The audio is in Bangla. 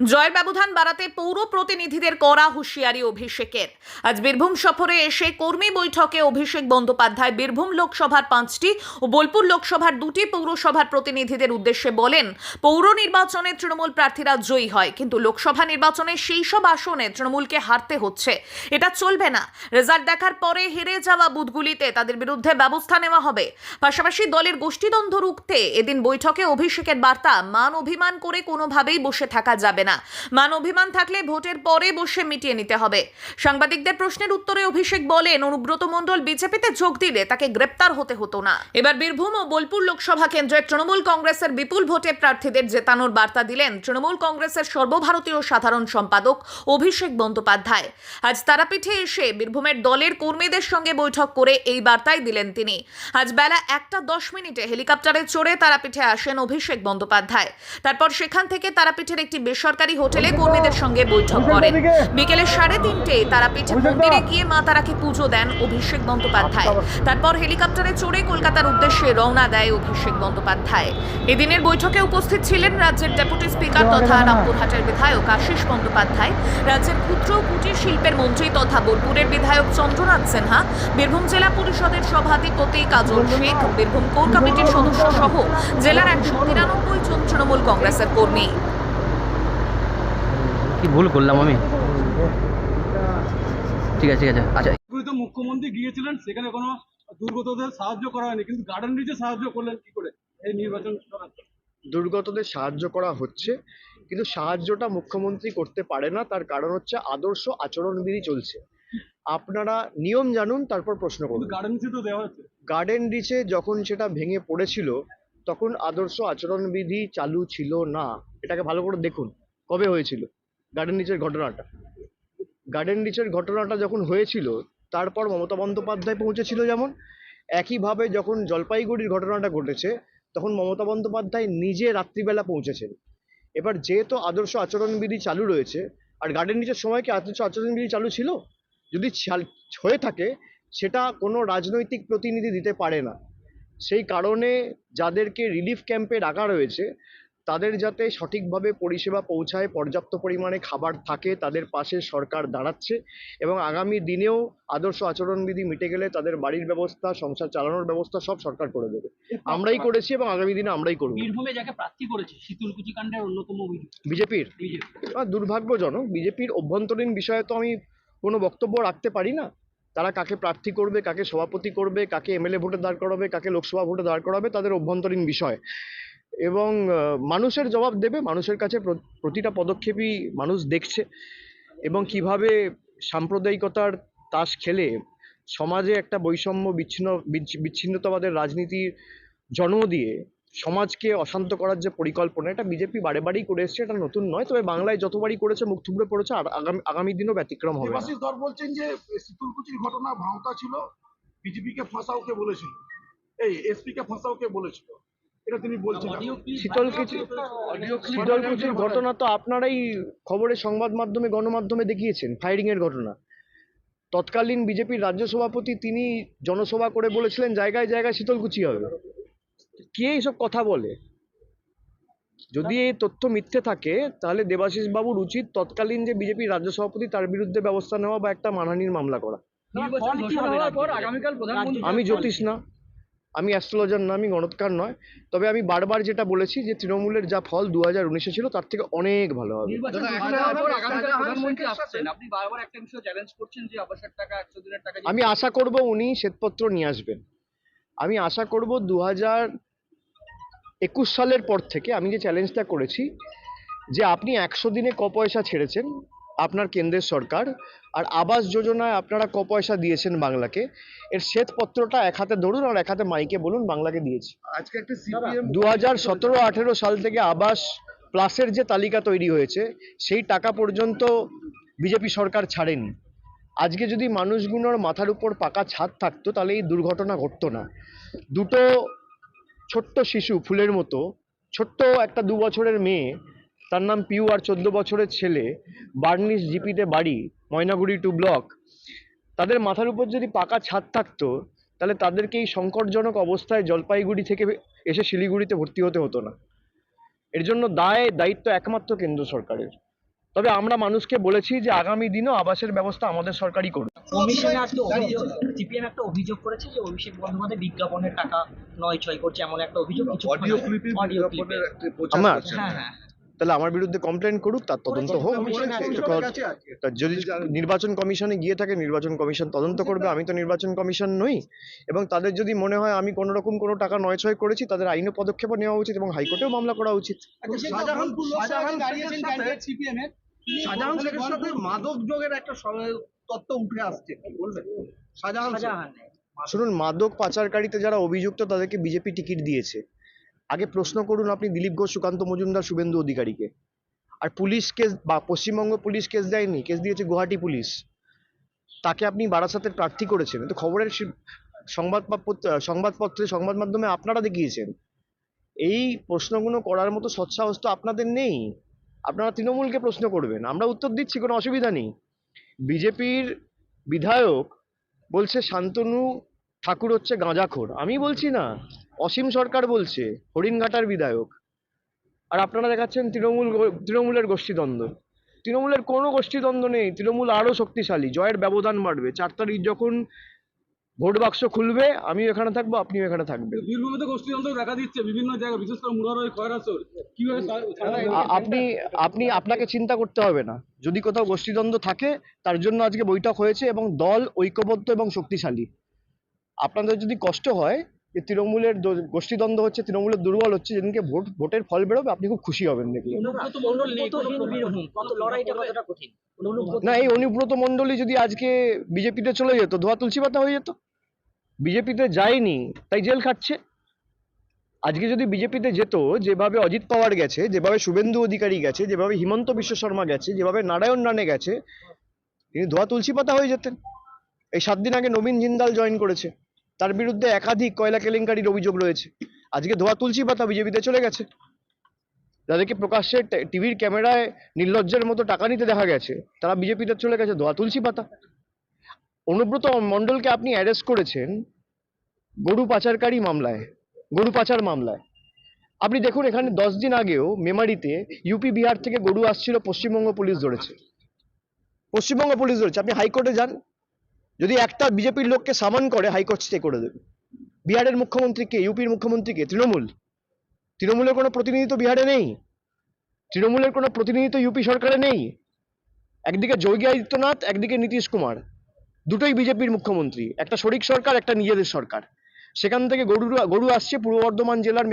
জয়ের ব্যবধান বাড়াতে পৌর প্রতিনিধিদের করা হুঁশিয়ারি অভিষেকের। আজ বীরভূম সফরে এসে কর্মী বৈঠকে অভিষেক বন্দ্যোপাধ্যায় বীরভূম লোকসভার পাঁচটি ও বোলপুর লোকসভার দুটি পৌরসভার প্রতিনিধিদের উদ্দেশ্যে বলেন, পৌর নির্বাচনে তৃণমূল প্রার্থীরা জয়ী হয়, কিন্তু লোকসভা নির্বাচনে সেই সব আসনে তৃণমূলকে হারতে হচ্ছে। এটা চলবে না। রেজাল্ট দেখার পরে হেরে যাওয়া বুথগুলিতে তাদের বিরুদ্ধে ব্যবস্থা নেওয়া হবে। পাশাপাশি দলের গোষ্ঠীদ্বন্দ্ব রুখতে এদিন বৈঠকে অভিষেকের বার্তা, মান অভিমান করে কোনোভাবেই বসে থাকা যাবে না। মান অভিমান থাকলে ভোটের পরে বসে মিটিয়ে নিতে হবে। সাংবাদিকদের প্রশ্নের উত্তরে অভিষেক বলেন, অনুব্রত মণ্ডল বিজেপিতে যোগ দিলে তাকে গ্রেপ্তার হতে হতো না। এবার বীরভূম ও বোলপুর লোকসভা কেন্দ্রের তৃণমূল কংগ্রেসের বিপুল ভোটে প্রার্থীদের জেতানোর বার্তা দিলেন তৃণমূল কংগ্রেসের সর্বভারতীয় সাধারণ সম্পাদক অভিষেক বন্দ্যোপাধ্যায়। আজ তারাপীঠে এসে বীরভূমের দলের কর্মীদের সঙ্গে বৈঠক করে এই বার্তাই দিলেন তিনি। আজ বেলা একটা দশ মিনিটে হেলিকপ্টারে চড়ে তারাপীঠে আসেন অভিষেক বন্দ্যোপাধ্যায়। তারপর সেখান থেকে তারাপীঠের একটি বেসরকারি হোটেলে কর্মীদের সঙ্গে বৈঠক করেন। বিকেলে সাড়ে তিনটে তারাপীঠ মন্দিরে গিয়ে মা তারাকে পুজো দেন অভিষেক বন্দ্যোপাধ্যায়। তারপর হেলিকপ্টারে চড়ে কলকাতার উদ্দেশ্যে রওনা দেয় অভিষেক বন্দ্যোপাধ্যায়। এদিনের বৈঠকে উপস্থিত ছিলেন রাজ্যের ডেপুটি স্পিকার তথা রামপুরহাটের বিধায়ক আশিস বন্দ্যোপাধ্যায় রাজ্যের ক্ষুদ্র কুটির শিল্পের মন্ত্রী তথা বোলপুরের বিধায়ক চন্দ্রনাথ সিনহা বীরভূম জেলা পরিষদের সভাধিপতি কাজল শেখ বীরভূম কোর কমিটির সদস্য সহ জেলার একশো তিরানব্বই জন তৃণমূল কংগ্রেসের কর্মী। কি ভুল করলাম আমি? ঠিক আছে ঠিক আছে। আচ্ছা। তো মুখ্যমন্ত্রী গিয়েছিলেন সেখানে কোনো দুর্গতদের সাহায্য করা হয়নি। কিন্তু গার্ডেন রিচে সাহায্য করলেন কি করে? এই নির্বাচন দুর্গতদের সাহায্য করা হচ্ছে কিন্তু সাহায্যটা মুখ্যমন্ত্রী করতে পারে না। তার কারণ হচ্ছে আদর্শ আচরণবিধি চলছে। আপনারা নিয়ম জানুন তারপর প্রশ্ন করুন। গার্ডেন রিচে তো দেওয়া হচ্ছে। গার্ডেন রিচে যখন সেটা ভেঙে পড়েছিল তখন আদর্শ আচরণবিধি চালু ছিল না। এটাকে ভালো করে দেখুন কবে হয়েছিল? গার্ডেন রিচের ঘটনাটা। গার্ডেন রিচের ঘটনাটা যখন হয়েছিল, তারপর মমতা বন্দ্যোপাধ্যায় পৌঁছেছিল যেমন, একইভাবে যখন জলপাইগুড়ির ঘটনাটা ঘটেছে, তখন মমতা বন্দ্যোপাধ্যায় নিজে রাত্রিবেলা পৌঁছেছেন। এবার যেহেতু আদর্শ আচরণবিধি চালু রয়েছে, আর গার্ডেন রিচের সময় কি আদর্শ আচরণবিধি চালু ছিল? যদি হয়ে থাকে, সেটা কোনো রাজনৈতিক প্রতিনিধি দিতে পারে না। সেই কারণে যাদেরকে রিলিফ ক্যাম্পে রাখা রয়েছে তাদের যাতে সঠিকভাবে পরিষেবা পৌঁছায় পর্যাপ্ত পরিমাণে খাবার থাকে তাদের পাশে সরকার দাঁড়াচ্ছে এবং আগামী দিনেও আদর্শ আচরণবিধি মিটে গেলে তাদের বাড়ির ব্যবস্থা সংসার চালানোর ব্যবস্থা সব সরকার করে দেবে। আমরাই করেছি এবং আগামী দিনে আমরাই করব। বীরভূমে যাকে প্রার্থী করেছে শীতলকুচি কাণ্ডের অন্যতম বিজেপির? দুর্ভাগ্যজনক। বিজেপির অভ্যন্তরীণ বিষয়ে তো আমি কোনো বক্তব্য রাখতে পারি না। তারা কাকে প্রার্থী করবে কাকে সভাপতি করবে কাকে এমএলএ ভোটে দাঁড় করাবে কাকে লোকসভা ভোটে দাঁড় করাবে তাদের অভ্যন্তরীণ বিষয়। এবং মানুষের জবাব দেবে, মানুষের কাছে প্রতিটা পদক্ষেপই মানুষ দেখছে এবং কীভাবে সাম্প্রদায়িকতার তাস খেলে সমাজে একটা বৈষম্য বিচ্ছিন্ন বিচ্ছিন্নতাবাদের রাজনীতির জন্ম দিয়ে সমাজকে অশান্ত করার যে পরিকল্পনা, এটা বিজেপি বারে বারেই করে এসছে, এটা নতুন নয়। তবে বাংলায় যতবারই করেছে, মুখ থুবড়ে পড়েছে, আর আগামী আগামী দিনও ব্যতিক্রম হবে। ধর বলছেন যে শীতলকুচির ঘটনা ভাঁওতা ছিল বিজেপিকে ফাঁসাও কে বলেছিল। এই এসপি কে ফাঁসাও কে বলেছিল। এটা তিনি বলছেন শীতলকুচি শীতলকুচির ঘটনা তো আপনারাই খবরের সংবাদ মাধ্যমে গণমাধ্যমে দেখিয়েছেন ফায়ারিং এর ঘটনা। তৎকালীন বিজেপির রাজ্য সভাপতি তিনি জনসভা করে বলেছিলেন জায়গায় জায়গায় শীতলকুচি হবে। কে এইসব কথা বলে? যদি এই তথ্য মিথ্যে থাকে তাহলে দেবাশিস বাবুর উচিত তৎকালীন যে বিজেপির রাজ্য সভাপতি তার বিরুদ্ধে ব্যবস্থা নেওয়া বা একটা মানহানির মামলা করা। আমি জ্যোতিষ না। আমি অ্যাস্ট্রোলজার না আমি গণৎকার নয়। তবে আমি বারবার যেটা বলেছি যে তৃণমূলের যা ফল দু হাজার উনিশে ছিল তার থেকে অনেক ভালো হবে। আমি আশা করব উনি শ্বেতপত্র নিয়ে আসবেন। আমি আশা করব দু হাজার একুশ সালের পর থেকে আমি যে চ্যালেঞ্জটা করেছি যে আপনি একশো দিনে ক পয়সা ছেড়েছেন আপনার কেন্দ্রের সরকার আর আবাস যোজনায় আপনারা ক পয়সা দিয়েছেন বাংলাকে এর শ্বেতপত্রটা এক হাতে ধরুন আর এক হাতে মাইকে বলুন বাংলাকে দিয়েছি। আজকে একটা দু হাজার সতেরো আঠেরো সাল থেকে আবাস প্লাসের যে তালিকা তৈরি হয়েছে সেই টাকা পর্যন্ত বিজেপি সরকার ছাড়েনি। আজকে যদি মানুষগুলোর মাথার উপর পাকা ছাদ থাকতো তাহলে এই দুর্ঘটনা ঘটতো না। দুটো ছোট্ট শিশু ফুলের মতো ছোট্ট একটা দু বছরের মেয়ে তার নাম পিউ আর চোদ্দ বছরের ছেলে বার্নিশ জিপিতে বাড়ি ময়নাগুড়ি টু ব্লক। তাদের মাথার উপর যদি পাকা ছাদ থাকতো তাহলে তাদেরকে এই সংকটজনক অবস্থায় জলপাইগুড়ি থেকে এসে শিলিগুড়িতে ভর্তি হতে হতো না। এর জন্য দায় দায়িত্ব একমাত্র কেন্দ্র সরকারের। তবে আমরা মানুষকে বলেছি যে আগামী দিনও আবাসের ব্যবস্থা আমাদের সরকারই করবে। কমিশনে আজকে অভিযোগ সিপিএম একটা অভিযোগ করেছে যে অভিষেক বন্দ্যোপাধ্যায় বিজ্ঞাপনের টাকা নয় ছয় করছে এমন একটা অভিযোগ অডিও ক্লিপে অডিও ক্লিপে। হ্যাঁ হ্যাঁ। তাহলে আমার বিরুদ্ধে কমপ্লেন করুক তার তদন্ত হোক। যদি নির্বাচন কমিশনে গিয়ে থাকে নির্বাচন কমিশন তদন্ত করবে আমি তো নির্বাচন কমিশন নই। এবং তাদের যদি মনে হয় আমি কোনো রকম কোনো টাকা নয় ছয় করেছি তাদের আইনও পদক্ষেপ নেওয়া উচিত এবং হাইকোর্টেও মামলা করা উচিত। শাহজাহান দাঁড়িয়েছেন ক্যান্ডিডেট সিপিএম এর। শাহজাহান শেখের সাথে মাদক যোগের একটা তত্ত্ব উঠে আসছে। বলবেন? শাহজাহান শুনুন মাদক পাচারকারীতে যারা অভিযুক্ত তাদেরকে বিজেপি টিকিট দিয়েছে। আগে প্রশ্ন করুন আপনি দিলীপ ঘোষ, সুকান্ত মজুমদার, শুভেন্দু অধিকারীকে। আর পুলিশ কেস, বা পশ্চিমবঙ্গ পুলিশ কেস দেয়নি, কেস দিয়েছে গুয়াহাটি পুলিশ। তাকে আপনি বারাসাতের প্রার্থী করেছেন। তো খবরের সংবাদ সংবাদপত্রে সংবাদ মাধ্যমে আপনারা দেখিয়েছেন। এই প্রশ্নগুলো করার মতো সৎসাহস তো আপনাদের নেই। আপনারা তৃণমূলকে প্রশ্ন করবেন। আমরা উত্তর দিচ্ছি, কোনো অসুবিধা নেই। বিজেপির বিধায়ক বলছে, শান্তনু ঠাকুর হচ্ছে গাঁজাখোর। আমি বলছি না। অসীম সরকার বলছে হরিণঘাটার বিধায়ক। আর আপনারা দেখাচ্ছেন তৃণমূল তৃণমূলের গোষ্ঠীদ্বন্দ্ব। তৃণমূলের কোনো গোষ্ঠীদ্বন্দ্ব নেই তৃণমূল আরও শক্তিশালী জয়ের ব্যবধান বাড়বে। চার তারিখ যখন ভোট বাক্স খুলবে আমিও এখানে থাকব আপনিও এখানে থাকবেন। বীরভূমে গোষ্ঠীতন্ত্র দেখা দিচ্ছে বিভিন্ন জায়গায় বিশেষ করে মুরারই খয়রাসর কীভাবে সা- সারা আ- আপনি আপনি আপনাকে চিন্তা করতে হবে না। যদি কোথাও গোষ্ঠীদ্বন্দ্ব থাকে তার জন্য আজকে বৈঠক হয়েছে এবং দল ঐক্যবদ্ধ এবং শক্তিশালী। আপনাদের যদি কষ্ট হয় যে তৃণমূলের গোষ্ঠীদ্বন্দ্ব হচ্ছে তৃণমূলের দুর্বল হচ্ছে যেদিনকে ভোট ভোটের ফল বেরোবে আপনি খুব খুশি হবেন দেখলে। না এই অনুব্রত মণ্ডলী যদি আজকে বিজেপিতে চলে যেত ধোয়া তুলসী পাতা হয়ে যেত। বিজেপিতে যায়নি তাই জেল খাচ্ছে। আজকে যদি বিজেপিতে যেত যেভাবে অজিত পাওয়ার গেছে যেভাবে শুভেন্দু অধিকারী গেছে যেভাবে হিমন্ত বিশ্ব শর্মা গেছে যেভাবে নারায়ণ রানে গেছে তিনি ধোয়া তুলসী পাতা হয়ে যেতেন। এই সাত দিন আগে নবীন জিন্দাল জয়েন করেছে। তার বিরুদ্ধে একাধিক কয়লা কেলেঙ্কারির অভিযোগ রয়েছে। আজকে ধোয়া তুলসী পাতা বিজেপিতে চলে গেছে। যাদেরকে প্রকাশ্যে টিভির ক্যামেরায় নির্লজ্জের মতো টাকা নিতে দেখা গেছে। তারা বিজেপিতে চলে গেছে, ধোয়া তুলসী পাতা অনুব্রত মণ্ডলকে আপনি অ্যারেস্ট করেছেন গরু পাচারকারী মামলায়, গরু পাচার মামলায়। আপনি দেখুন, এখানে দশ দিন আগেও মেমারিতে ইউপি বিহার থেকে গরু আসছিল, পশ্চিমবঙ্গ পুলিশ ধরেছে। পশ্চিমবঙ্গ পুলিশ ধরেছে। আপনি হাইকোর্টে যান যদি একটা বিজেপির লোককে সামন করে হাইকোর্ট স্টে করে দেবে, বিহারের মুখ্যমন্ত্রীকে, ইউপির মুখ্যমন্ত্রীকে, তৃণমূল, তৃণমূলের কোনো প্রতিনিধি তো বিহারে নেই, তৃণমূলের কোনো প্রতিনিধি তো ইউপি সরকারে নেই, একদিকে যোগী আদিত্যনাথ, একদিকে নীতিশ কুমার, দুটোই বিজেপির মুখ্যমন্ত্রী, একটা শরিক সরকার, একটা নিজেদের সরকার। সেখান থেকে গরু গরু আসছে পূর্ব বর্ধমান জেলার